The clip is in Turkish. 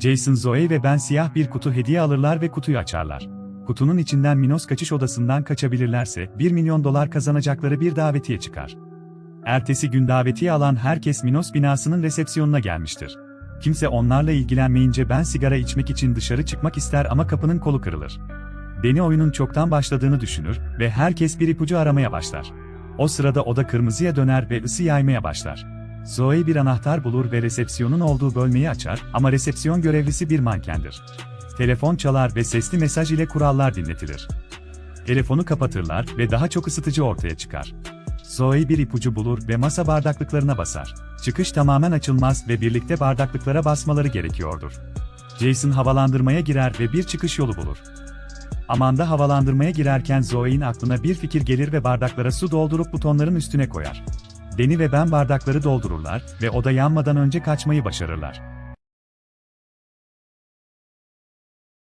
Jason, Zoe ve ben siyah bir kutu hediye alırlar ve kutuyu açarlar. Kutunun içinden Minos kaçış odasından kaçabilirlerse 1 milyon dolar kazanacakları bir davetiye çıkar. Ertesi gün davetiye alan herkes Minos binasının resepsiyonuna gelmiştir. Kimse onlarla ilgilenmeyince ben sigara içmek için dışarı çıkmak ister ama kapının kolu kırılır. Beni oyunun çoktan başladığını düşünür ve herkes bir ipucu aramaya başlar. O sırada oda kırmızıya döner ve ısı yaymaya başlar. Zoe bir anahtar bulur ve resepsiyonun olduğu bölmeyi açar ama resepsiyon görevlisi bir mankendir. Telefon çalar ve sesli mesaj ile kurallar dinletilir. Telefonu kapatırlar ve daha çok ısıtıcı ortaya çıkar. Zoe bir ipucu bulur ve masa bardaklıklarına basar. Çıkış tamamen açılmaz ve birlikte bardaklıklara basmaları gerekiyordur. Jason havalandırmaya girer ve bir çıkış yolu bulur. Amanda havalandırmaya girerken Zoe'nin aklına bir fikir gelir ve bardaklara su doldurup butonların üstüne koyar. Deni ve ben bardakları doldururlar ve oda yanmadan önce kaçmayı başarırlar.